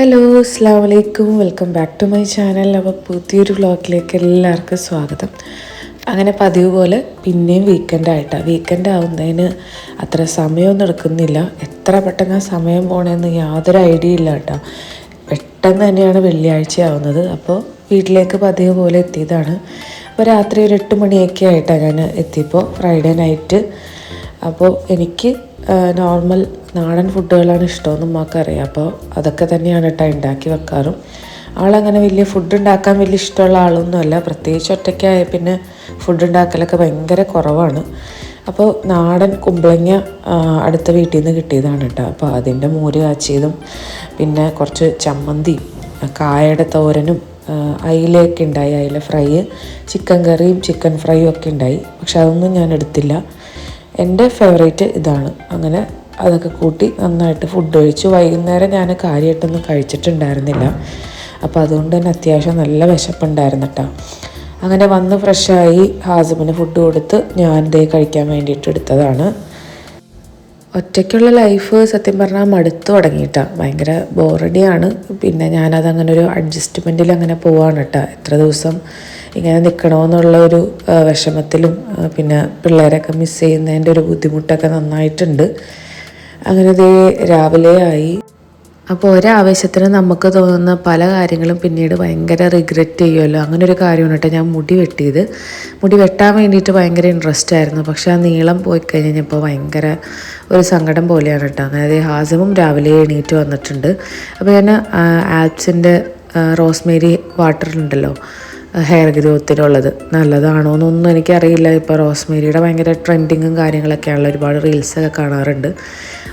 Hello അസ്സാം വലൈക്കും welcome back to my channel അപ്പോൾ പുതിയൊരു വ്ളോഗിലേക്ക് എല്ലാവർക്കും സ്വാഗതം. അങ്ങനെ പതിവ് പോലെ പിന്നെയും വീക്കെൻഡ് ആയിട്ടാണ് വീക്കെൻഡ് ആവുന്നതിന് അത്ര സമയമൊന്നും എടുക്കുന്നില്ല. എത്ര പെട്ടെന്ന് സമയം പോണേന്ന് യാതൊരു ഐഡിയ ഇല്ല കേട്ടോ. പെട്ടെന്ന് തന്നെയാണ് വെള്ളിയാഴ്ച ആവുന്നത് അപ്പോൾ വീട്ടിലേക്ക് പതിവ് പോലെ എത്തിയതാണ്. അപ്പോൾ രാത്രി ഒരു എട്ട് മണിയൊക്കെ ആയിട്ടാണ് ഞാൻ എത്തിയപ്പോൾ ഫ്രൈഡേ നൈറ്റ് അപ്പോൾ എനിക്ക് നോർമൽ നാടൻ ഫുഡുകളാണ് ഇഷ്ടമെന്ന് ഉമ്മാക്കറിയാം. അപ്പോൾ അതൊക്കെ തന്നെയാണ് കേട്ടോ ഉണ്ടാക്കി വെക്കാറും. ആളങ്ങനെ വലിയ ഫുഡ് ഉണ്ടാക്കാൻ വലിയ ഇഷ്ടമുള്ള ആളൊന്നുമല്ല. പ്രത്യേകിച്ച് ഒറ്റയ്ക്കായ പിന്നെ ഫുഡ് ഉണ്ടാക്കലൊക്കെ ഭയങ്കര കുറവാണ്. അപ്പോൾ നാടൻ കുമ്പളങ്ങ അടുത്ത വീട്ടിൽ നിന്ന് കിട്ടിയതാണ് കേട്ടോ അപ്പോൾ അതിന്റെ മോര് കാച്ചിയതും പിന്നെ കുറച്ച് ചമ്മന്തി കായയുടെ തോരനും അയിലയൊക്കെ ഉണ്ടായി അയില ഫ്രൈ ചിക്കൻ കറിയും ചിക്കൻ ഫ്രൈയും ഒക്കെ ഉണ്ടായി പക്ഷെ അതൊന്നും ഞാൻ എടുത്തില്ല. എന്റെ ഫേവറേറ്റ് ഇതാണ്. അങ്ങനെ അതൊക്കെ കൂട്ടി നന്നായിട്ട് ഫുഡ് കഴിച്ചു. വൈകുന്നേരം ഞാൻ കാര്യമായിട്ടൊന്നും കഴിച്ചിട്ടുണ്ടായിരുന്നില്ല. അപ്പോൾ അതുകൊണ്ട് തന്നെ അത്യാവശ്യം നല്ല വിശപ്പുണ്ടായിരുന്നു കേട്ടോ അങ്ങനെ വന്ന് ഫ്രഷായി ഹാസബിന് ഫുഡ് കൊടുത്ത് ഞാൻ ഇതേ കഴിക്കാൻ വേണ്ടിയിട്ട് എടുത്തതാണ്. ഒറ്റയ്ക്കുള്ള ലൈഫ് സത്യം പറഞ്ഞാൽ മടുത്തു തുടങ്ങിയിട്ടാണ് ഭയങ്കര ബോറടിയാണ് പിന്നെ ഞാനത് അങ്ങനെ ഒരു അഡ്ജസ്റ്റ്മെന്റിൽ അങ്ങനെ പോവാണ് കേട്ടോ എത്ര ദിവസം ഇങ്ങനെ നിൽക്കണമെന്നുള്ള ഒരു വിഷമത്തിലും പിന്നെ പിള്ളേരൊക്കെ മിസ് ചെയ്യുന്നതിന്റെ ഒരു ബുദ്ധിമുട്ടൊക്കെ നന്നായിട്ടുണ്ട്. അങ്ങനെ ദേ രാവിലെ ആയി. അപ്പോൾ ഒരാവശ്യത്തിന് നമുക്ക് തോന്നുന്ന പല കാര്യങ്ങളും പിന്നീട് ഭയങ്കര റിഗ്രറ്റ് ചെയ്യുമല്ലോ. അങ്ങനെ ഒരു കാര്യമാണ് ഞാൻ മുടി വെട്ടിയത്. മുടി വെട്ടാൻ വേണ്ടിയിട്ട് ഭയങ്കര ഇൻട്രസ്റ്റ് ആയിരുന്നു. പക്ഷേ ആ നീളം പോയി കഴിഞ്ഞപ്പോൾ ഭയങ്കര ഒരു സങ്കടം പോലെയാണ് കേട്ടോ. അതായത് ഹാസമും രാവിലെ എണീറ്റ് വന്നിട്ടുണ്ട്. അപ്പോൾ ഞാൻ ആപ്സിന്റെ റോസ്മേരി വാട്ടർ ഉണ്ടല്ലോ ഹെയർ ഗ്രോത്തിനുള്ളത് നല്ലതാണോ എന്നൊന്നും എനിക്കറിയില്ല. ഇപ്പോൾ റോസ്മേരിയുടെ ഭയങ്കര ട്രെൻഡിങ്ങും കാര്യങ്ങളൊക്കെയാണല്ലോ ഒരുപാട് റീൽസൊക്കെ കാണാറുണ്ട്.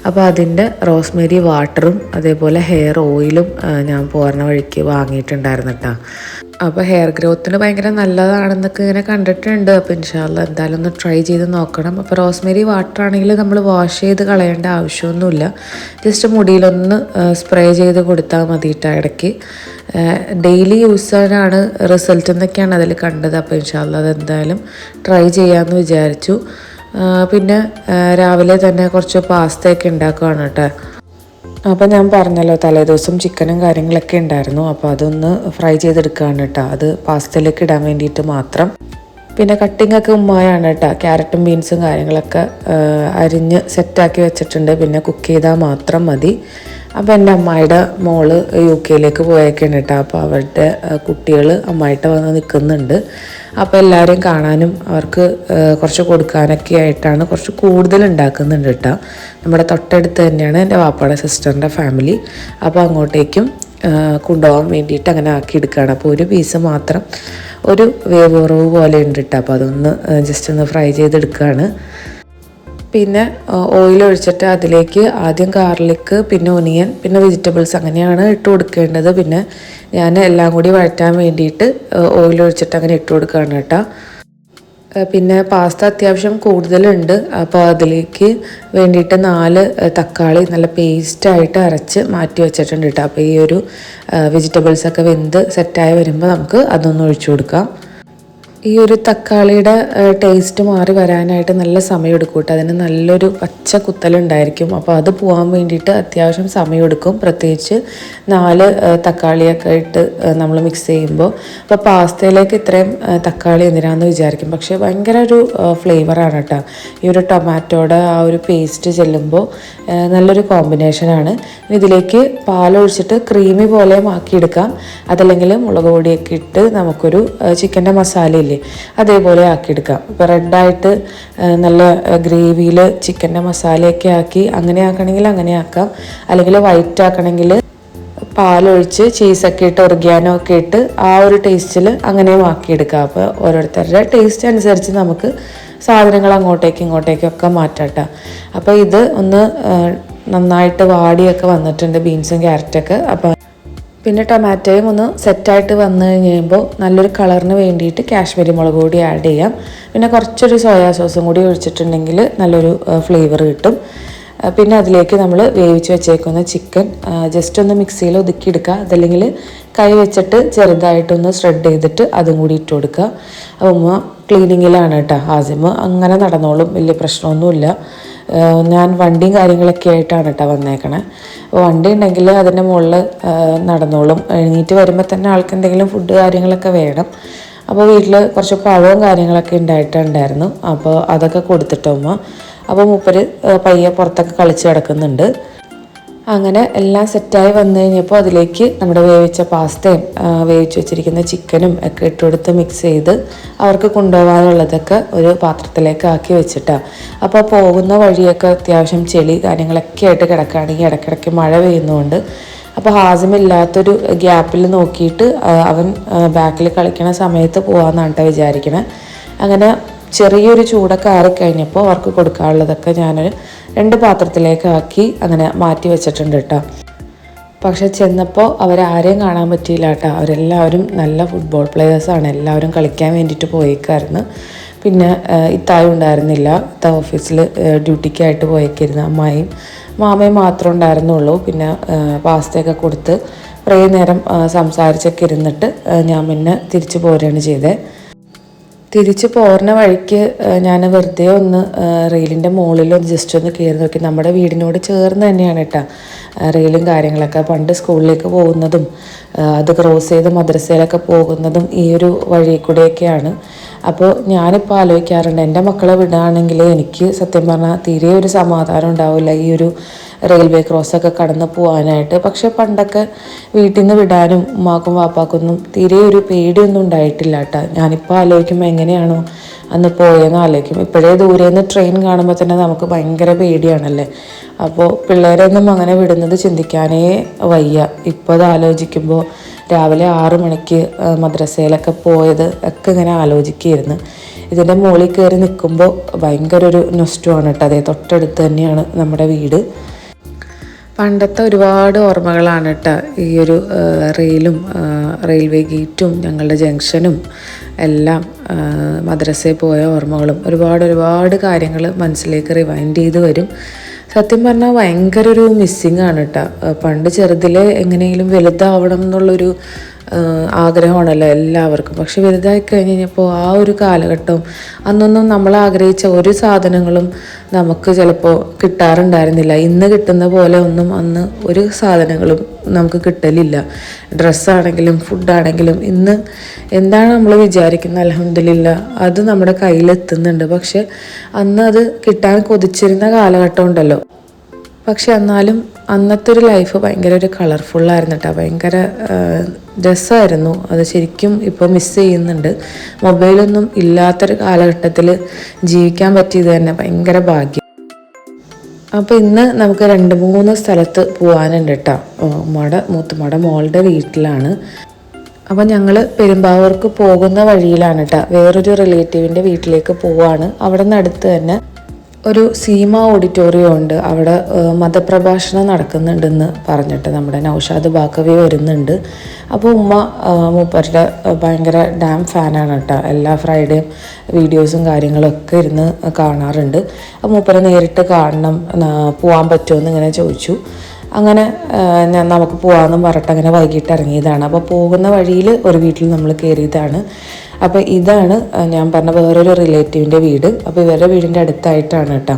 അപ്പോൾ അതിന്റെ റോസ്മേരി വാട്ടറും അതേപോലെ ഹെയർ ഓയിലും ഞാൻ പോരണ വഴിക്ക് വാങ്ങിയിട്ടുണ്ടായിരുന്നു കേട്ടോ അപ്പോൾ ഹെയർ ഗ്രോത്തിന് ഭയങ്കര നല്ലതാണെന്നൊക്കെ ഇങ്ങനെ കണ്ടിട്ടുണ്ട്. അപ്പോൾ ഇൻഷാല്ല എന്തായാലും ഒന്ന് ട്രൈ ചെയ്ത് നോക്കണം. അപ്പോൾ റോസ്മേരി വാട്ടർ ആണെങ്കിൽ നമ്മൾ വാഷ് ചെയ്ത് കളയേണ്ട ആവശ്യമൊന്നുമില്ല. ജസ്റ്റ് മുടിയിലൊന്ന് സ്പ്രേ ചെയ്ത് കൊടുത്താൽ മതി കേട്ടോ ഇടയ്ക്ക് ഡെയിലി യൂസ് ചെയ്യാനാണ് റിസൾട്ട് എന്നൊക്കെയാണ് അതിൽ കണ്ടത്. അപ്പോൾ ഇൻഷാല്ല അതെന്തായാലും ട്രൈ ചെയ്യാമെന്ന് വിചാരിച്ചു. പിന്നെ രാവിലെ തന്നെ കുറച്ച് പാസ്തയൊക്കെ ഉണ്ടാക്കുകയാണ് കേട്ടോ. അപ്പോൾ ഞാൻ പറഞ്ഞല്ലോ തലേദിവസം ചിക്കനും കാര്യങ്ങളൊക്കെ ഉണ്ടായിരുന്നു. അപ്പോൾ അതൊന്ന് ഫ്രൈ ചെയ്തെടുക്കുകയാണ് കേട്ടോ അത് പാസ്തയിലേക്ക് ഇടാൻ വേണ്ടിയിട്ട് മാത്രം. പിന്നെ കട്ടിംഗ് ഒക്കെ ഉമ്മായാണ് കേട്ടോ ക്യാരറ്റും ബീൻസും കാര്യങ്ങളൊക്കെ അരിഞ്ഞ് സെറ്റാക്കി വെച്ചിട്ടുണ്ട്. പിന്നെ കുക്ക് ചെയ്താൽ മാത്രം മതി. അപ്പോൾ എന്റെ അമ്മായിയുടെ മോൾ യു കെയിലേക്ക് പോയേക്കാണ് കേട്ടോ അപ്പോൾ അവരുടെ കുട്ടികൾ അമ്മായിട്ട് വന്ന് നിൽക്കുന്നുണ്ട് അപ്പോൾ എല്ലാവരെയും കാണാനും അവർക്ക് കുറച്ച് കൊടുക്കാനൊക്കെ ആയിട്ടാണ് കുറച്ച് കൂടുതൽ ഉണ്ടാക്കുന്നുണ്ട് കേട്ടോ നമ്മുടെ തൊട്ടടുത്ത് തന്നെയാണ് എന്റെ വാപ്പയുടെ സിസ്റ്ററിന്റെ ഫാമിലി. അപ്പോൾ അങ്ങോട്ടേക്കും കൊണ്ടുപോകാൻ വേണ്ടിയിട്ട് അങ്ങനെ ആക്കി എടുക്കുകയാണ് അപ്പോൾ ഒരു പീസ് മാത്രം ഒരു വേവ് കുറവ് പോലെ ഉണ്ട് കേട്ടോ അപ്പോൾ അതൊന്ന് ജസ്റ്റ് ഒന്ന് ഫ്രൈ ചെയ്തെടുക്കുകയാണ് പിന്നെ ഓയിൽ ഒഴിച്ചിട്ട് അതിലേക്ക് ആദ്യം ഗാർലിക്ക് പിന്നെ ഒനിയൻ പിന്നെ വെജിറ്റബിൾസ് അങ്ങനെയാണ് ഇട്ട് കൊടുക്കേണ്ടത്. പിന്നെ ഞാൻ എല്ലാം കൂടി വഴറ്റാൻ വേണ്ടിയിട്ട് ഓയിൽ ഒഴിച്ചിട്ട് അങ്ങനെ ഇട്ട് കൊടുക്കുകയാണ് കേട്ടോ. പിന്നെ പാസ്ത അത്യാവശ്യം കൂടുതലുണ്ട്. അപ്പോൾ അതിലേക്ക് വേണ്ടിയിട്ട് നാല് തക്കാളി നല്ല പേസ്റ്റായിട്ട് അരച്ച് മാറ്റി വെച്ചിട്ടുണ്ട് കേട്ടോ. അപ്പോൾ ഈ ഒരു വെജിറ്റബിൾസൊക്കെ വെന്ത് സെറ്റായി വരുമ്പോൾ നമുക്ക് അതൊന്ന് ഒഴിച്ചു കൊടുക്കാം. ഈ ഒരു തക്കാളിയുടെ ടേസ്റ്റ് മാറി വരാനായിട്ട് നല്ല സമയം എടുക്കും കേട്ടോ. അതിന് നല്ലൊരു പച്ച കുത്തലുണ്ടായിരിക്കും. അപ്പോൾ അത് പോകാൻ വേണ്ടിയിട്ട് അത്യാവശ്യം സമയം എടുക്കും പ്രത്യേകിച്ച് നാല് തക്കാളിയൊക്കെ ഇട്ട് നമ്മൾ മിക്സ് ചെയ്യുമ്പോൾ. അപ്പോൾ പാസ്തയിലേക്ക് ഇത്രയും തക്കാളി എന്തിനാന്ന് വിചാരിക്കും. പക്ഷേ ഭയങ്കര ഒരു ഫ്ലേവറാണ് കേട്ടോ. ഈ ഒരു ടൊമാറ്റോയുടെ ആ ഒരു പേസ്റ്റ് ചെല്ലുമ്പോൾ നല്ലൊരു കോമ്പിനേഷനാണ് ഇതിലേക്ക് പാലൊഴിച്ചിട്ട് ക്രീമി പോലെ ആക്കിയെടുക്കാം. അതല്ലെങ്കിൽ മുളക് പൊടിയൊക്കെ ഇട്ട് നമുക്കൊരു ചിക്കന്റെ മസാലയില്ലേ അതേപോലെ ആക്കിയെടുക്കാം. ഇപ്പോൾ റെഡായിട്ട് നല്ല ഗ്രേവിയിൽ ചിക്കന്റെ മസാലയൊക്കെ ആക്കി അങ്ങനെ ആക്കണമെങ്കിൽ അങ്ങനെ ആക്കാം. അല്ലെങ്കിൽ വൈറ്റ് ആക്കണമെങ്കിൽ പാലൊഴിച്ച് ചീസൊക്കെ ഇട്ട് ഒറിഗാനോ ഒക്കെ ഇട്ട് ആ ഒരു ടേസ്റ്റിൽ അങ്ങനെയും ആക്കിയെടുക്കാം. അപ്പോൾ ഓരോരുത്തരുടെ ടേസ്റ്റ് അനുസരിച്ച് നമുക്ക് സാധനങ്ങൾ അങ്ങോട്ടേക്കും ഇങ്ങോട്ടേക്കും ഒക്കെ മാറ്റാട്ടോ. അപ്പോൾ ഇത് ഒന്ന് നന്നായിട്ട് വാടിയൊക്കെ വന്നിട്ടുണ്ട് ബീൻസും ക്യാരറ്റൊക്കെ അപ്പോൾ പിന്നെ ടൊമാറ്റോയും ഒന്ന് സെറ്റായിട്ട് വന്നു കഴിയുമ്പോൾ നല്ലൊരു കളറിന് വേണ്ടിയിട്ട് കാശ്മീരി മുളക് പൊടി ആഡ് ചെയ്യാം. പിന്നെ കുറച്ചൊരു സോയാ സോസും കൂടി ഒഴിച്ചിട്ടുണ്ടെങ്കിൽ നല്ലൊരു ഫ്ലേവർ കിട്ടും. പിന്നെ അതിലേക്ക് നമ്മൾ വേവിച്ച് വെച്ചേക്കുന്ന ചിക്കൻ ജസ്റ്റ് ഒന്ന് മിക്സിയിൽ ഒതുക്കിയെടുക്കുക അതല്ലെങ്കിൽ കൈ വെച്ചിട്ട് ചെറുതായിട്ടൊന്ന് സ്പ്രെഡ് ചെയ്തിട്ട് അതും കൂടി ഇട്ട് കൊടുക്കുക. അപ്പോൾ ക്ലീനിങ്ങിലാണ് കേട്ടോ ആസിമ അങ്ങനെ നടന്നോളും വലിയ പ്രശ്നമൊന്നുമില്ല. ഞാൻ വണ്ടിയും കാര്യങ്ങളൊക്കെ ആയിട്ടാണ് കേട്ടോ വന്നേക്കണേ. അപ്പോൾ വണ്ടി ഉണ്ടെങ്കിൽ അതിന്റെ മുകളിൽ നടന്നോളും. എഴുന്നേറ്റ് വരുമ്പോൾ തന്നെ ആൾക്ക് എന്തെങ്കിലും ഫുഡ് കാര്യങ്ങളൊക്കെ വേണം. അപ്പോൾ വീട്ടിൽ കുറച്ച് പഴവും കാര്യങ്ങളൊക്കെ ഉണ്ടായിട്ടുണ്ടായിരുന്നു. അപ്പോൾ അതൊക്കെ കൊടുത്തിട്ടുമ്പോൾ അപ്പോൾ മൂപ്പര് പയ്യെ പുറത്തൊക്കെ കളിച്ച് കിടക്കുന്നുണ്ട്. അങ്ങനെ എല്ലാം സെറ്റായി വന്നു കഴിഞ്ഞപ്പോൾ അതിലേക്ക് നമ്മുടെ വേവിച്ച പാസ്തയും വേവിച്ച് വെച്ചിരിക്കുന്ന ചിക്കനും ഒക്കെ ഇട്ടുകൊടുത്ത് മിക്സ് ചെയ്ത് അവർക്ക് കൊണ്ടുപോകാനുള്ളതൊക്കെ ഒരു പാത്രത്തിലേക്ക് ആക്കി വെച്ചിട്ടാണ് അപ്പോൾ പോകുന്ന വഴിയൊക്കെ അത്യാവശ്യം ചെളി കാര്യങ്ങളൊക്കെ ആയിട്ട് കിടക്കുകയാണെങ്കിൽ ഇടയ്ക്കിടയ്ക്ക് മഴ പെയ്യുന്നതുകൊണ്ട്. അപ്പോൾ ഹാസിമില്ലാത്തൊരു ഗ്യാപ്പിൽ നോക്കിയിട്ട് അവൻ ബാക്കിൽ കളിക്കണ സമയത്ത് പോകാമെന്നാണ് കേട്ടോ വിചാരിക്കണേ. അങ്ങനെ ചെറിയൊരു ചൂടൊക്കെ ആറിക്കഴിഞ്ഞപ്പോൾ അവർക്ക് കൊടുക്കാനുള്ളതൊക്കെ ഞാൻ രണ്ട് പാത്രത്തിലേക്ക് ആക്കി അങ്ങനെ മാറ്റി വെച്ചിട്ടുണ്ട് കേട്ടോ. പക്ഷെ ചെന്നപ്പോൾ അവരാരെയും കാണാൻ പറ്റിയില്ല കേട്ടോ. അവരെല്ലാവരും നല്ല ഫുട്ബോൾ പ്ലെയേഴ്സാണ് എല്ലാവരും കളിക്കാൻ വേണ്ടിയിട്ട് പോയേക്കായിരുന്നു. പിന്നെ ഇത്തായും ഉണ്ടായിരുന്നില്ല. ഇത്ത ഓഫീസിൽ ഡ്യൂട്ടിക്കായിട്ട് പോയേക്കിരുന്നു അമ്മായും മാമയും മാത്രമേ ഉണ്ടായിരുന്നുള്ളൂ. പിന്നെ പാസ്തയൊക്കെ കൊടുത്ത് കുറേ നേരം സംസാരിച്ചൊക്കെ ഇരുന്നിട്ട് ഞാൻ പിന്നെ തിരിച്ചു പോരുകയാണ് ചെയ്തത് തിരിച്ച് പോരുന്ന വഴിക്ക് ഞാൻ വെറുതെ ഒന്ന് റെയിലിന്റെ മുകളിൽ ഒന്ന് ജസ്റ്റ് ഒന്ന് കയറി നോക്കി. നമ്മുടെ വീടിനോട് ചേർന്ന് തന്നെയാണ് കേട്ടോ റെയിലും കാര്യങ്ങളൊക്കെ. പണ്ട് സ്കൂളിലേക്ക് പോകുന്നതും അത് ക്രോസ് ചെയ്ത് മദ്രസയിലൊക്കെ പോകുന്നതും ഈ ഒരു വഴി കൂടെയൊക്കെയാണ് അപ്പോൾ ഞാനിപ്പോൾ ആലോചിക്കാറുണ്ട് എന്റെ മക്കളെ വിടുകയാണെങ്കിൽ എനിക്ക് സത്യം പറഞ്ഞാൽ തീരെ ഒരു സമാധാനം ഉണ്ടാവില്ല ഈ ഒരു റെയിൽവേ ക്രോസൊക്കെ കടന്ന് പോകാനായിട്ട് പക്ഷെ പണ്ടൊക്കെ വീട്ടിൽ നിന്ന് വിടാനും ഉമ്മാക്കും വാപ്പാക്കൊന്നും തീരെ ഒരു പേടിയൊന്നും ഉണ്ടായിട്ടില്ല കേട്ടോ. ഞാനിപ്പോൾ ആലോചിക്കുമ്പോൾ എങ്ങനെയാണോ അന്ന് പോയെന്ന് ആലോചിക്കും. ഇപ്പോഴേ ദൂരെ നിന്ന് ട്രെയിൻ കാണുമ്പോൾ തന്നെ നമുക്ക് ഭയങ്കര പേടിയാണല്ലേ? അപ്പോൾ പിള്ളേരൊന്നും അങ്ങനെ വിടുന്നത് ചിന്തിക്കാനേ വയ്യ. ഇപ്പോൾ അത് ആലോചിക്കുമ്പോൾ രാവിലെ ആറ് മണിക്ക് മദ്രസയിലൊക്കെ പോയത് ഒക്കെ ഇങ്ങനെ ആലോചിക്കുകയായിരുന്നു ഇതിന്റെ മുകളിൽ കയറി നിൽക്കുമ്പോൾ ഭയങ്കര ഒരു നൊസ്റ്റുമാണ് കേട്ടോ. അതേ തൊട്ടടുത്ത് തന്നെയാണ് നമ്മുടെ വീട്. പണ്ടത്തെ ഒരുപാട് ഓർമ്മകളാണ് കേട്ടോ ഈ ഒരു റെയിലും റെയിൽവേ ഗേറ്റും ഞങ്ങളുടെ ജംഗ്ഷനും എല്ലാം മദ്രസയിൽ പോയ ഓർമ്മകളും ഒരുപാട് ഒരുപാട് കാര്യങ്ങൾ മനസ്സിലേക്ക് റിവൈൻഡ് ചെയ്ത് വരും. സത്യം പറഞ്ഞാൽ ഭയങ്കര ഒരു മിസ്സിങ് ആണ് കേട്ടോ പണ്ട് ചെറുതിലെ എങ്ങനെയെങ്കിലും വലുതാവണം എന്നുള്ളൊരു ആഗ്രഹമാണല്ലോ എല്ലാവർക്കും. പക്ഷെ വലുതായി കഴിഞ്ഞ് കഴിഞ്ഞപ്പോൾ ആ ഒരു കാലഘട്ടം അന്നൊന്നും നമ്മൾ ആഗ്രഹിച്ച ഒരു സാധനങ്ങളും നമുക്ക് ചിലപ്പോൾ കിട്ടാറുണ്ടായിരുന്നില്ല. ഇന്ന് കിട്ടുന്ന പോലെ ഒന്നും അന്ന് ഒരു സാധനങ്ങളും നമുക്ക് കിട്ടലില്ല. ഡ്രസ്സാണെങ്കിലും ഫുഡാണെങ്കിലും ഇന്ന് എന്താണ് നമ്മൾ വിചാരിക്കുന്നത്? അലഹമില്ല അത് നമ്മുടെ കയ്യിലെത്തുന്നുണ്ട്. പക്ഷെ അന്ന് അത് കിട്ടാൻ കൊതിച്ചിരുന്ന കാലഘട്ടം ഉണ്ടല്ലോ. പക്ഷെ എന്നാലും അന്നത്തെ ഒരു ലൈഫ് ഭയങ്കര ഒരു കളർഫുള്ളായിരുന്നു കേട്ടോ ഭയങ്കര രസമായിരുന്നു. അത് ശരിക്കും ഇപ്പോൾ മിസ് ചെയ്യുന്നുണ്ട്. മൊബൈലൊന്നും ഇല്ലാത്തൊരു കാലഘട്ടത്തിൽ ജീവിക്കാൻ പറ്റിയത് തന്നെ ഭയങ്കര ഭാഗ്യം. അപ്പോൾ ഇന്ന് നമുക്ക് രണ്ട് മൂന്ന് സ്ഥലത്ത് പോകാനുണ്ട് കേട്ടോ ഉമ്മയുടെ മൂത്തുമ്മയുടെ മോളുടെ വീട്ടിലാണ്. അപ്പോൾ ഞങ്ങൾ പെരുമ്പാവൂർക്ക് പോകുന്ന വഴിയിലാണ് കേട്ടോ വേറൊരു റിലേറ്റീവിന്റെ വീട്ടിലേക്ക് പോവാണ്. അവിടെ നിന്ന് അടുത്ത് തന്നെ ഒരു സീമ ഓഡിറ്റോറിയം ഉണ്ട്. അവിടെ മതപ്രഭാഷണം നടക്കുന്നുണ്ടെന്ന് പറഞ്ഞിട്ട് നമ്മുടെ നൗഷാദ് ബാക്കവി വരുന്നുണ്ട്. അപ്പോൾ ഉമ്മ മൂപ്പരുടെ ഭയങ്കര ഡാം ഫാനാണ് കേട്ടോ. എല്ലാ ഫ്രൈഡേയും വീഡിയോസും കാര്യങ്ങളൊക്കെ ഇരുന്ന് കാണാറുണ്ട്. അപ്പോൾ മൂപ്പരെ നേരിട്ട് കാണണം പോകാൻ പറ്റുമോ എന്ന് ഇങ്ങനെ ചോദിച്ചു. അങ്ങനെ നമുക്ക് പോകാമെന്നും പറഞ്ഞിട്ട് അങ്ങനെ വൈകിട്ട് ഇറങ്ങിയതാണ്. അപ്പോൾ പോകുന്ന വഴിയിൽ ഒരു വീട്ടിൽ നമ്മൾ കയറിയതാണ്. അപ്പോൾ ഇതാണ് ഞാൻ പറഞ്ഞ വേറൊരു റിലേറ്റീവിന്റെ വീട്. അപ്പോൾ ഇവരുടെ വീടിന്റെ അടുത്തായിട്ടാണ് കേട്ടോ.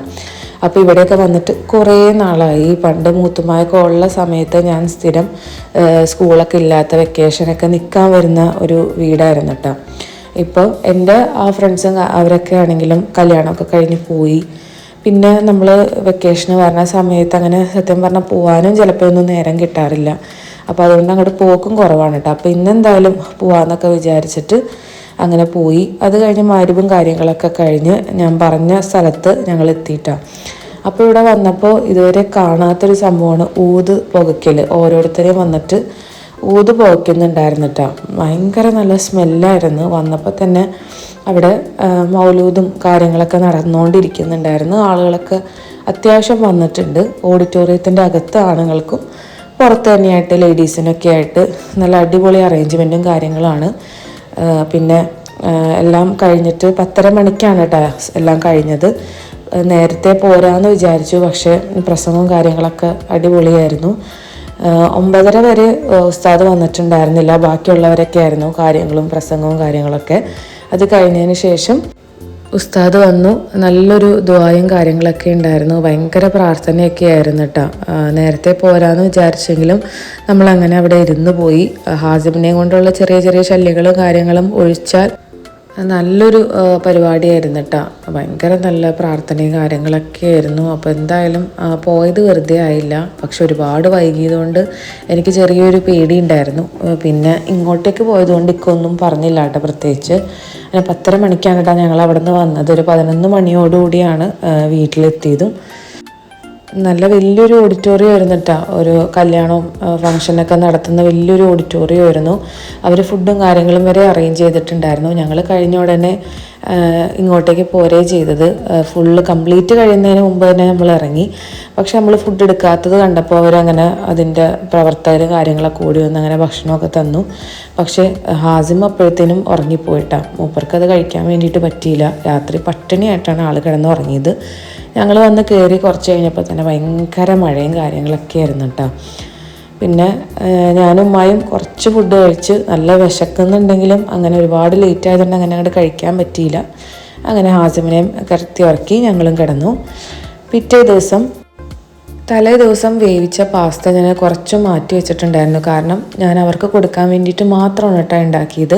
അപ്പോൾ ഇവിടെയൊക്കെ വന്നിട്ട് കുറേ നാളായി. പണ്ട് മൂത്തുമായൊക്കെ ഉള്ള സമയത്ത് ഞാൻ സ്ഥിരം സ്കൂളൊക്കെ ഇല്ലാത്ത വെക്കേഷനൊക്കെ നിൽക്കാൻ വരുന്ന ഒരു വീടായിരുന്നു കേട്ടോ. ഇപ്പോൾ എന്റെ ആ ഫ്രണ്ട്സും അവരൊക്കെ ആണെങ്കിലും കല്യാണമൊക്കെ കഴിഞ്ഞ് പോയി. പിന്നെ നമ്മൾ വെക്കേഷന് വരുന്ന സമയത്ത് അങ്ങനെ സത്യം പറഞ്ഞാൽ പോകാനും ചിലപ്പോൾ ഒന്നും നേരം കിട്ടാറില്ല. അപ്പോൾ അതുകൊണ്ട് അങ്ങോട്ട് പോക്കും കുറവാണ് കേട്ടോ അപ്പോൾ ഇന്നെന്തായാലും പോവാന്നൊക്കെ വിചാരിച്ചിട്ട് അങ്ങനെ പോയി. അത് കഴിഞ്ഞ് മരുവും കാര്യങ്ങളൊക്കെ കഴിഞ്ഞ് ഞാൻ പറഞ്ഞ സ്ഥലത്ത് ഞങ്ങൾ എത്തിയിട്ടാണ് അപ്പോൾ ഇവിടെ വന്നപ്പോൾ ഇതുവരെ കാണാത്തൊരു സംഭവമാണ് ഊത് പുകയ്ക്കൽ ഓരോരുത്തരെയും വന്നിട്ട് ഊത് പുകയ്ക്കുന്നുണ്ടായിരുന്നു കേട്ടോ ഭയങ്കര നല്ല സ്മെല്ലായിരുന്നു വന്നപ്പോൾ തന്നെ അവിടെ മൗലൂദും കാര്യങ്ങളൊക്കെ നടന്നുകൊണ്ടിരിക്കുന്നുണ്ടായിരുന്നു. ആളുകളൊക്കെ അത്യാവശ്യം വന്നിട്ടുണ്ട്. ഓഡിറ്റോറിയത്തിന്റെ അകത്ത് ആണുങ്ങൾക്കും പുറത്ത് തന്നെയായിട്ട് ലേഡീസിനൊക്കെ ആയിട്ട് നല്ല അടിപൊളി അറേഞ്ച്മെന്റും കാര്യങ്ങളാണ്. പിന്നെ എല്ലാം കഴിഞ്ഞിട്ട് പത്തര മണിക്കാണ് കേട്ടോ എല്ലാം കഴിഞ്ഞത്. നേരത്തെ പോരാന്ന് വിചാരിച്ചു പക്ഷേ പ്രസംഗവും കാര്യങ്ങളൊക്കെ അടിപൊളിയായിരുന്നു. ഒമ്പതര വരെ ഉസ്താദ് വന്നിട്ടുണ്ടായിരുന്നില്ല. ബാക്കിയുള്ളവരൊക്കെ ആയിരുന്നു കാര്യങ്ങളും പ്രസംഗവും കാര്യങ്ങളൊക്കെ. അത് കഴിഞ്ഞതിന് ശേഷം ഉസ്താദ് വന്നു. നല്ലൊരു ദ്വായും കാര്യങ്ങളൊക്കെ ഉണ്ടായിരുന്നു. ഭയങ്കര പ്രാർത്ഥനയൊക്കെ ആയിരുന്നു കേട്ടോ നേരത്തെ പോരാന്ന് വിചാരിച്ചെങ്കിലും നമ്മളങ്ങനെ അവിടെ ഇരുന്ന് പോയി. ഹാജിബിനെ കൊണ്ടുള്ള ചെറിയ ചെറിയ ശല്യങ്ങളും കാര്യങ്ങളും ഒഴിച്ചാൽ നല്ലൊരു പരിപാടിയായിരുന്നു കേട്ടോ ഭയങ്കര നല്ല പ്രാർത്ഥനയും കാര്യങ്ങളൊക്കെ ആയിരുന്നു. അപ്പോൾ എന്തായാലും പോയത് വെറുതെ ആയില്ല. പക്ഷെ ഒരുപാട് വൈകിയതുകൊണ്ട് എനിക്ക് ചെറിയൊരു പേടി ഉണ്ടായിരുന്നു. പിന്നെ ഇങ്ങോട്ടേക്ക് പോയതുകൊണ്ട് ഇക്കൊന്നും പറഞ്ഞില്ല കേട്ടോ പ്രത്യേകിച്ച്. പത്തര മണിക്കാണ് കേട്ടോ ഞങ്ങൾ അവിടെ നിന്ന് വന്നത്. ഒരു പതിനൊന്ന് മണിയോടുകൂടിയാണ് വീട്ടിലെത്തിയതും. നല്ല വലിയൊരു ഓഡിറ്റോറിയം ആയിരുന്നു കേട്ടോ ഒരു കല്യാണവും ഫംഗ്ഷനൊക്കെ നടത്തുന്ന വലിയൊരു ഓഡിറ്റോറിയം ആയിരുന്നു. അവർ ഫുഡും കാര്യങ്ങളും വരെ അറേഞ്ച് ചെയ്തിട്ടുണ്ടായിരുന്നു. ഞങ്ങൾ കഴിഞ്ഞ ഉടനെ ഇങ്ങോട്ടേക്ക് പോരേ ചെയ്തത്. ഫുള്ള് കംപ്ലീറ്റ് കഴിയുന്നതിന് മുമ്പ് തന്നെ നമ്മൾ ഇറങ്ങി. പക്ഷെ നമ്മൾ ഫുഡ് എടുക്കാത്തത് കണ്ടപ്പോൾ അവരങ്ങനെ അതിന്റെ പ്രവർത്തകർ കാര്യങ്ങളൊക്കെ കൂടി വന്ന് അങ്ങനെ ഭക്ഷണമൊക്കെ തന്നു. പക്ഷേ ഹാസിം അപ്പോഴത്തേനും ഉറങ്ങിപ്പോയിട്ടാണ് മൂപ്പർക്ക് അത് കഴിക്കാൻ വേണ്ടിയിട്ട് പറ്റിയില്ല. രാത്രി പട്ടിണിയായിട്ടാണ് ആൾ കിടന്ന് ഉറങ്ങിയത്. ഞങ്ങൾ വന്ന് കയറി കുറച്ച് കഴിഞ്ഞപ്പോൾ തന്നെ ഭയങ്കര മഴയും കാര്യങ്ങളൊക്കെ ആയിരുന്നു കേട്ടോ. പിന്നെ ഞാനും ഉമ്മായും കുറച്ച് ഫുഡ് കഴിച്ച് നല്ല വിശക്കുന്നുണ്ടെങ്കിലും അങ്ങനെ ഒരുപാട് ലേറ്റ് ആയതുകൊണ്ട് അങ്ങനെ അങ്ങോട്ട് കഴിക്കാൻ പറ്റിയില്ല. അങ്ങനെ ഹാസിമിനെയും കിടത്തി ഉറക്കി ഞങ്ങളും കിടന്നു. പിറ്റേ ദിവസം തലേ ദിവസം വേവിച്ച പാസ്ത ഞാൻ കുറച്ച് മാറ്റി വെച്ചിട്ടുണ്ടായിരുന്നു. കാരണം ഞാൻ അവർക്ക് കൊടുക്കാൻ വേണ്ടിയിട്ട് മാത്രമാണ് കേട്ടോ ഉണ്ടാക്കിയത്.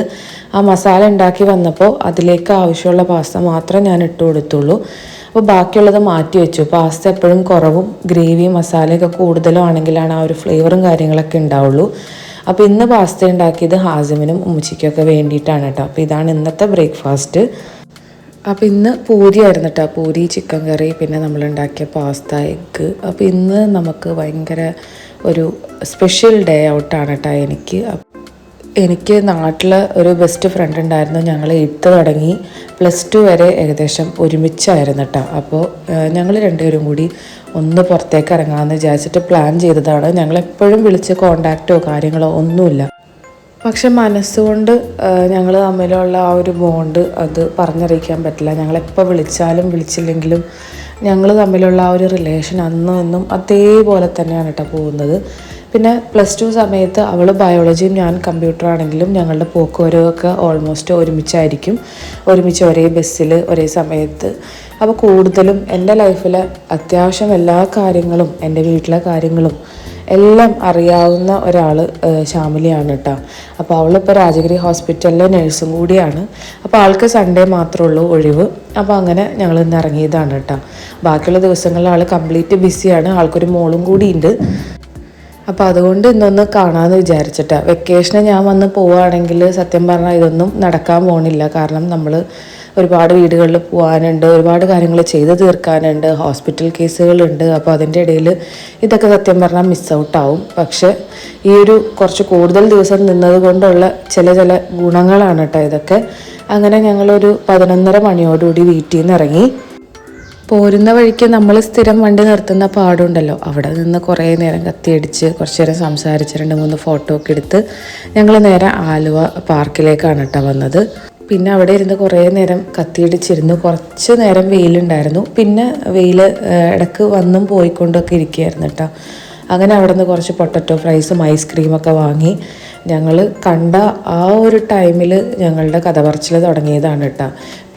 ആ മസാല ഉണ്ടാക്കി വന്നപ്പോൾ അതിലേക്ക് ആവശ്യമുള്ള പാസ്ത മാത്രം ഞാൻ ഇട്ട് കൊടുത്തുള്ളൂ. അപ്പോൾ ബാക്കിയുള്ളത് മാറ്റി വെച്ചു. പാസ്ത എപ്പോഴും കുറവും ഗ്രേവിയും മസാലയൊക്കെ കൂടുതലും ആണെങ്കിലാണ് ആ ഒരു ഫ്ലേവറും കാര്യങ്ങളൊക്കെ ഉണ്ടാവുള്ളൂ. അപ്പോൾ ഇന്ന് പാസ്ത ഉണ്ടാക്കിയത് ഹാസിമിനും ഉമ്മച്ചിക്കൊക്കെ വേണ്ടിയിട്ടാണ് കേട്ടോ. അപ്പോൾ ഇതാണ് ഇന്നത്തെ ബ്രേക്ക്ഫാസ്റ്റ് അപ്പോൾ ഇന്ന് പൂരി ആയിരുന്നു കേട്ടോ. പൂരി ചിക്കൻ കറി പിന്നെ നമ്മൾ ഉണ്ടാക്കിയ പാസ്ത എഗ്ഗ് അപ്പോൾ ഇന്ന് നമുക്ക് ഭയങ്കര ഒരു സ്പെഷ്യൽ ഡേ ഔട്ടാണ് കേട്ടോ എനിക്ക്. എനിക്ക് നാട്ടിൽ ഒരു ബെസ്റ്റ് ഫ്രണ്ട് ഉണ്ടായിരുന്നു. ഞങ്ങൾ എയ്ത്ത് തുടങ്ങി. പ്ലസ് ടു വരെ ഏകദേശം ഒരുമിച്ചായിരുന്നു കേട്ടോ അപ്പോൾ ഞങ്ങൾ രണ്ടുപേരും കൂടി ഒന്ന് പുറത്തേക്ക് ഇറങ്ങാമെന്ന് വിചാരിച്ചിട്ട് പ്ലാൻ ചെയ്തതാണ്. ഞങ്ങൾ എപ്പോഴും വിളിച്ച് കോണ്ടാക്റ്റോ കാര്യങ്ങളോ ഒന്നുമില്ല. പക്ഷെ മനസ്സുകൊണ്ട് ഞങ്ങൾ തമ്മിലുള്ള ആ ഒരു ബോണ്ട് അത് പറഞ്ഞറിയിക്കാൻ പറ്റില്ല. ഞങ്ങളെപ്പോൾ വിളിച്ചാലും വിളിച്ചില്ലെങ്കിലും ഞങ്ങൾ തമ്മിലുള്ള ആ ഒരു റിലേഷൻ അന്നും ഇന്നും അതേപോലെ തന്നെയാണ് കേട്ടോ പോകുന്നത്. പിന്നെ പ്ലസ് ടു സമയത്ത് അവൾ ബയോളജിയും ഞാൻ കമ്പ്യൂട്ടറാണെങ്കിലും ഞങ്ങളുടെ പോക്കുവരവൊക്കെ ഓൾമോസ്റ്റ് ഒരുമിച്ചായിരിക്കും. ഒരുമിച്ച് ഒരേ ബസ്സിൽ ഒരേ സമയത്ത്. അപ്പോൾ കൂടുതലും എന്റെ ലൈഫിലെ അത്യാവശ്യം എല്ലാ കാര്യങ്ങളും എന്റെ വീട്ടിലെ കാര്യങ്ങളും എല്ലാം അറിയാവുന്ന ഒരാൾ ശ്യാമിലിയാണ് കേട്ടോ അപ്പോൾ അവളിപ്പോൾ രാജഗിരി ഹോസ്പിറ്റലിലെ നഴ്സും കൂടിയാണ്. അപ്പോൾ ആൾക്ക് സൺഡേ മാത്രമേ ഉള്ളൂ ഒഴിവ്. അപ്പോൾ അങ്ങനെ ഞങ്ങൾ ഇന്ന് ഇറങ്ങിയതാണ് കേട്ടോ ബാക്കിയുള്ള ദിവസങ്ങളിൽ ആൾ കംപ്ലീറ്റ് ബിസിയാണ് ആൾക്കൊരു മോളും കൂടിയുണ്ട്. അപ്പോൾ അതുകൊണ്ട് ഇന്നൊന്ന് കാണാമെന്ന് വിചാരിച്ചിട്ട്. വെക്കേഷന് ഞാൻ വന്ന് പോവുകയാണെങ്കിൽ സത്യം പറഞ്ഞാൽ ഇതൊന്നും നടക്കാൻ പോണില്ല. കാരണം നമ്മൾ ഒരുപാട് വീടുകളിൽ പോകാനുണ്ട് ഒരുപാട് കാര്യങ്ങൾ ചെയ്ത് തീർക്കാനുണ്ട് ഹോസ്പിറ്റൽ കേസുകളുണ്ട് അപ്പോൾ അതിന്റെ ഇടയിൽ ഇതൊക്കെ സത്യം പറഞ്ഞാൽ മിസ് ഔട്ടാവും പക്ഷേ ഈ ഒരു കുറച്ച് കൂടുതൽ ദിവസം നിന്നത് കൊണ്ടുള്ള ചില ചില ഗുണങ്ങളാണ് കേട്ടോ ഇതൊക്കെ. അങ്ങനെ ഞങ്ങളൊരു പതിനൊന്നര മണിയോടുകൂടി വീട്ടിൽ നിന്ന് ഇറങ്ങി. പോരുന്ന വഴിക്ക് നമ്മൾ സ്ഥിരം വണ്ടി നിർത്തുന്ന പാടുണ്ടല്ലോ. അവിടെ നിന്ന് കുറേ നേരം കത്തിയടിച്ച് കുറച്ച് നേരം സംസാരിച്ച് രണ്ട് മൂന്ന് ഫോട്ടോ ഒക്കെ എടുത്ത് ഞങ്ങൾ നേരെ ആലുവ പാർക്കിലേക്കാണ് കേട്ടോ വന്നത്. പിന്നെ അവിടെ ഇരുന്ന് കുറേ നേരം കത്തിയടിച്ചിരുന്നു. കുറച്ച് നേരം വെയിലുണ്ടായിരുന്നു. പിന്നെ വെയിൽ ഇടയ്ക്ക് വന്നും പോയിക്കൊണ്ടൊക്കെ ഇരിക്കുകയായിരുന്നു കേട്ടോ അങ്ങനെ അവിടെ നിന്ന് കുറച്ച് പൊട്ടറ്റോ ഫ്രൈസും ഐസ്ക്രീമൊക്കെ വാങ്ങി ഞങ്ങൾ കണ്ട ആ ഒരു ടൈമിൽ ഞങ്ങളുടെ കഥ പറച്ചിൽ തുടങ്ങിയതാണ് കേട്ടോ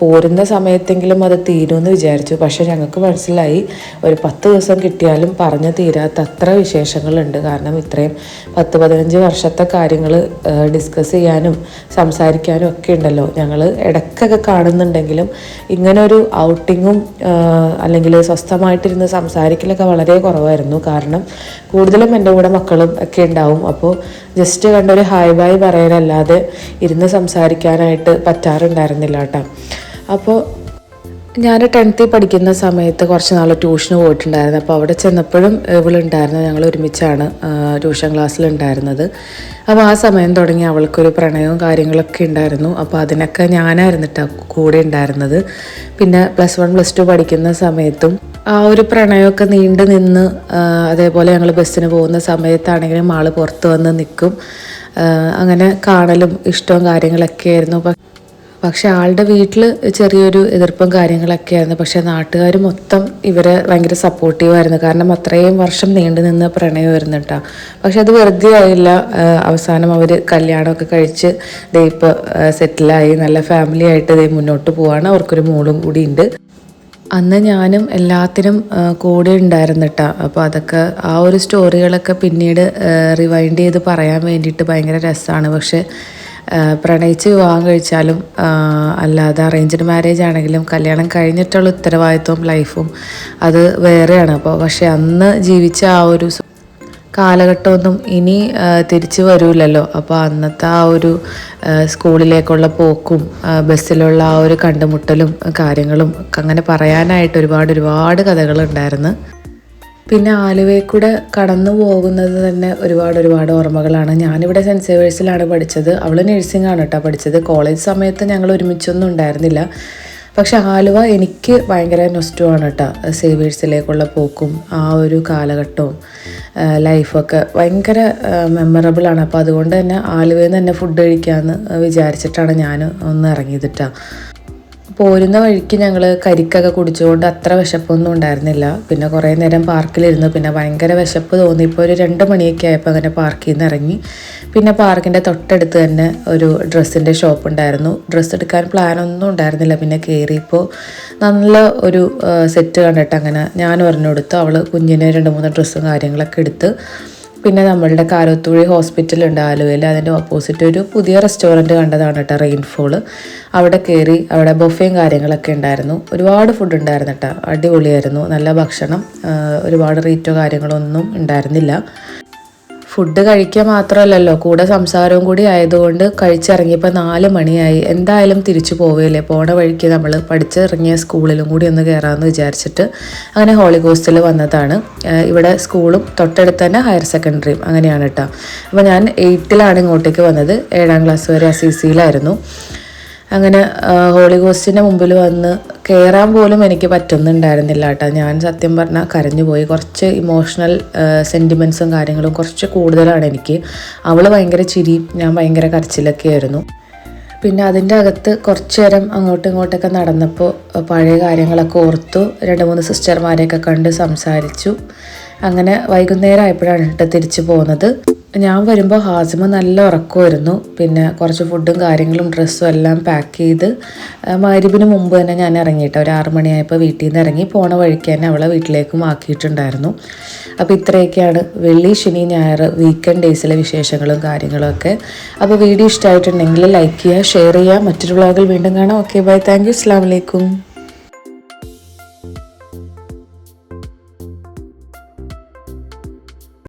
പോരുന്ന സമയത്തെങ്കിലും അത് തീരുമെന്ന് വിചാരിച്ചു. പക്ഷെ ഞങ്ങൾക്ക് മനസ്സിലായി ഒരു പത്ത് ദിവസം കിട്ടിയാലും പറഞ്ഞു തീരാത്ത അത്ര വിശേഷങ്ങളുണ്ട്. കാരണം ഇത്രയും പത്ത് പതിനഞ്ച് വർഷത്തെ കാര്യങ്ങൾ ഡിസ്കസ് ചെയ്യാനും സംസാരിക്കാനും ഒക്കെ ഉണ്ടല്ലോ. ഞങ്ങൾ ഇടയ്ക്കൊക്കെ കാണുന്നുണ്ടെങ്കിലും ഇങ്ങനെ ഒരു ഔട്ടിങ്ങും അല്ലെങ്കിൽ സ്വസ്ഥമായിട്ടിരുന്ന് സംസാരിക്കലൊക്കെ വളരെ കുറവായിരുന്നു. കാരണം കൂടുതലും എന്റെ കൂടെ മക്കളും ഒക്കെ ഉണ്ടാവും. അപ്പോൾ ജസ്റ്റ് കണ്ടൊരു ഹായ് ബായ് പറയാനല്ലാതെ ഇരുന്ന് സംസാരിക്കാനായിട്ട് പറ്റാറുണ്ടായിരുന്നില്ല കേട്ടോ. അപ്പോൾ ഞാൻ ടെൻത്തിൽ പഠിക്കുന്ന സമയത്ത് കുറച്ച് നാൾ ട്യൂഷന് പോയിട്ടുണ്ടായിരുന്നു. അപ്പോൾ അവിടെ ചെന്നപ്പോഴും ഇവളുണ്ടായിരുന്നു. ഞങ്ങൾ ഒരുമിച്ചാണ് ട്യൂഷൻ ക്ലാസ്സിലുണ്ടായിരുന്നത് അപ്പോൾ ആ സമയം തുടങ്ങി അവൾക്കൊരു പ്രണയവും കാര്യങ്ങളൊക്കെ ഉണ്ടായിരുന്നു. അപ്പോൾ അതിനൊക്കെ ഞാനായിരുന്നു കൂടെ ഉണ്ടായിരുന്നത്. പിന്നെ പ്ലസ് വൺ പ്ലസ് ടു പഠിക്കുന്ന സമയത്തും ആ ഒരു പ്രണയമൊക്കെ നീണ്ടു നിന്ന് അതേപോലെ ഞങ്ങൾ ബസ്സിന് പോകുന്ന സമയത്താണെങ്കിലും ആൾ പുറത്ത് വന്ന് നിൽക്കും അങ്ങനെ കാണലും ഇഷ്ടവും കാര്യങ്ങളൊക്കെ ആയിരുന്നു. പക്ഷെ ആളുടെ വീട്ടിൽ ചെറിയൊരു എതിർപ്പും കാര്യങ്ങളൊക്കെ ആയിരുന്നു. പക്ഷെ നാട്ടുകാർ മൊത്തം ഇവരെ ഭയങ്കര സപ്പോർട്ടീവായിരുന്നു കാരണം അത്രയും വർഷം നീണ്ടു പ്രണയം പ്രണയമായിരുന്നു കേട്ടോ പക്ഷെ അത് വെറുതെ ആയില്ല. അവസാനം അവർ കല്യാണമൊക്കെ കഴിച്ച് ദേ ഇപ്പോൾ സെറ്റിലായി നല്ല ഫാമിലി ആയിട്ട് ദേ മുന്നോട്ട് പോവാണ്. അവർക്കൊരു മോളും കൂടി ഉണ്ട്. അന്ന് ഞാനും എല്ലാത്തിനും കൂടെ ഉണ്ടായിരുന്നു കേട്ടോ അപ്പോൾ അതൊക്കെ ആ ഒരു സ്റ്റോറികളൊക്കെ പിന്നീട് റിവൈൻഡ് ചെയ്ത് പറയാൻ വേണ്ടിയിട്ട് ഭയങ്കര രസമാണ് പക്ഷേ പ്രണയിച്ച് വിവാഹം കഴിച്ചാലും അല്ലാതെ അറേഞ്ച്ഡ് മാരേജ് ആണെങ്കിലും കല്യാണം കഴിഞ്ഞിട്ടുള്ള ഉത്തരവാദിത്വം ലൈഫും അത് വേറെയാണ്. അപ്പോൾ പക്ഷേ അന്ന് ജീവിച്ച ആ ഒരു കാലഘട്ടമൊന്നും ഇനി തിരിച്ചു വരൂലല്ലോ. അപ്പോൾ അന്നത്തെ ആ ഒരു സ്കൂളിലേക്കുള്ള പോക്കും ബസ്സിലുള്ള ആ ഒരു കണ്ടുമുട്ടലും കാര്യങ്ങളും അങ്ങനെ പറയാനായിട്ട് ഒരുപാട് ഒരുപാട് കഥകളുണ്ടായിരുന്നു. പിന്നെ ആലുവയിൽ കൂടെ കടന്നു പോകുന്നത് തന്നെ ഒരുപാട് ഒരുപാട് ഓർമ്മകളാണ്. ഞാനിവിടെ സെന്റ് സേവേഴ്സിലാണ് പഠിച്ചത്. അവൾ നഴ്സിംഗ് ആണ് കേട്ടോ പഠിച്ചത്. കോളേജ് സമയത്ത് ഞങ്ങൾ ഒരുമിച്ചൊന്നും ഉണ്ടായിരുന്നില്ല. പക്ഷെ ആലുവ എനിക്ക് ഭയങ്കര നൊസ്റ്റുമാണ് കേട്ടോ. സേവേഴ്സിലേക്കുള്ള പോക്കും ആ ഒരു കാലഘട്ടവും ലൈഫൊക്കെ ഭയങ്കര മെമ്മറബിളാണ്. അപ്പോൾ അതുകൊണ്ട് തന്നെ ആലുവയിൽ നിന്ന് തന്നെ ഫുഡ് കഴിക്കാമെന്ന് വിചാരിച്ചിട്ടാണ് ഞാൻ ഒന്ന് ഇറങ്ങിയത് കേട്ടോ. പോരുന്ന വഴിക്ക് ഞങ്ങൾ കരിക്കൊക്കെ കുടിച്ചുകൊണ്ട് അത്ര വിശപ്പൊന്നും ഉണ്ടായിരുന്നില്ല. പിന്നെ കുറേ നേരം പാർക്കിലിരുന്നു. പിന്നെ ഭയങ്കര വിശപ്പ് തോന്നി. ഇപ്പോൾ ഒരു രണ്ട് മണിയൊക്കെ ആയപ്പോൾ അങ്ങനെ പാർക്കിൽ നിന്ന് ഇറങ്ങി. പിന്നെ പാർക്കിന്റെ തൊട്ടടുത്ത് തന്നെ ഒരു ഡ്രസ്സിന്റെ ഷോപ്പ് ഉണ്ടായിരുന്നു. ഡ്രസ്സ് എടുക്കാൻ പ്ലാനൊന്നും ഉണ്ടായിരുന്നില്ല. പിന്നെ കയറിയപ്പോൾ നല്ല ഒരു സെറ്റ് കണ്ടിട്ട് അങ്ങനെ ഞാൻ ഒരെണ്ണം എടുത്തു. അവൾ കുഞ്ഞിന് രണ്ട് മൂന്ന് ഡ്രസ്സും കാര്യങ്ങളൊക്കെ എടുത്ത് പിന്നെ നമ്മളുടെ കാരത്തുഴി ഹോസ്പിറ്റലുണ്ട് ആലുവയിൽ. അതിന്റെ ഓപ്പോസിറ്റ് ഒരു പുതിയ റെസ്റ്റോറന്റ് കണ്ടതാണ് കേട്ടോ റെയിൻഫോൾ അവിടെ കയറി അവിടെ ബൊഫയും കാര്യങ്ങളൊക്കെ ഉണ്ടായിരുന്നു. ഒരുപാട് ഫുഡ് ഉണ്ടായിരുന്നു കേട്ടോ അടിപൊളിയായിരുന്നു. നല്ല ഭക്ഷണം ഒരുപാട് റേറ്റോ കാര്യങ്ങളൊന്നും ഉണ്ടായിരുന്നില്ല. ഫുഡ് കഴിക്കുക മാത്രമല്ലല്ലോ കൂടെ സംസാരവും കൂടി ആയതുകൊണ്ട് കഴിച്ചിറങ്ങിയപ്പോൾ നാല് മണിയായി. എന്തായാലും തിരിച്ചു പോവുകയല്ലേ പോണ വഴിക്ക് നമ്മൾ പഠിച്ചിറങ്ങിയ സ്കൂളിലും കൂടി ഒന്ന് കയറാമെന്ന് വിചാരിച്ചിട്ട് അങ്ങനെ ഹോളി കോസ്റ്റിൽ വന്നതാണ്. ഇവിടെ സ്കൂളും തൊട്ടടുത്ത് തന്നെ ഹയർ സെക്കൻഡറിയും അങ്ങനെയാണ് കേട്ടോ അപ്പോൾ ഞാൻ എയ്റ്റിലാണ് ഇങ്ങോട്ടേക്ക് വന്നത്. ഏഴാം ക്ലാസ് വരെ അസീസിയിലായിരുന്നു അങ്ങനെ ആ, ഹോളി ഗോസ്റ്റിന്റെ മുമ്പിൽ വന്ന് കയറാൻ പോലും എനിക്ക് പറ്റുന്നുണ്ടായിരുന്നില്ല കേട്ടോ. ഞാൻ സത്യം പറഞ്ഞാൽ കരഞ്ഞുപോയി കുറച്ച് ഇമോഷണൽ സെന്റിമെൻസും കാര്യങ്ങളും കുറച്ച് കൂടുതലാണ് എനിക്ക്. അവൾ ഭയങ്കര ചിരി ഞാൻ ഭയങ്കര കരച്ചിലൊക്കെ ആയിരുന്നു. പിന്നെ അതിന്റെ അകത്ത് കുറച്ച് നേരം അങ്ങോട്ടും ഇങ്ങോട്ടൊക്കെ നടന്നപ്പോൾ പഴയ കാര്യങ്ങളൊക്കെ ഓർത്തു രണ്ട് മൂന്ന് സിസ്റ്റർമാരെയൊക്കെ കണ്ട് സംസാരിച്ചു. അങ്ങനെ വൈകുന്നേരം ആയപ്പോഴാണ് കേട്ടോ തിരിച്ചു പോകുന്നത് ഞാൻ വരുമ്പോൾ ഹാസിമ നല്ല ഉറക്കമായിരുന്നു. പിന്നെ കുറച്ച് ഫുഡും കാര്യങ്ങളും ഡ്രസ്സും എല്ലാം പാക്ക് ചെയ്ത് മാരിബിന് മുമ്പ് തന്നെ ഞാൻ ഇറങ്ങിയിട്ട്. ഒരു ആറ് മണിയായപ്പോൾ വീട്ടിൽ നിന്ന് ഇറങ്ങി പോണ വഴിക്ക് തന്നെ അവളെ വീട്ടിലേക്കും ആക്കിയിട്ടുണ്ടായിരുന്നു. അപ്പോൾ ഇത്രയൊക്കെയാണ് വെള്ളി ശനി ഞായർ വീക്കെൻഡ് ഡേയ്സിലെ വിശേഷങ്ങളും കാര്യങ്ങളും ഒക്കെ. അപ്പോൾ വീഡിയോ ഇഷ്ടമായിട്ടുണ്ടെങ്കിൽ ലൈക്ക് ചെയ്യുക ഷെയർ ചെയ്യുക. മറ്റൊരു വ്ളോഗിൽ വീണ്ടും കാണാം. ഓക്കെ ബൈ താങ്ക് യു അസ്സാം വലൈക്കും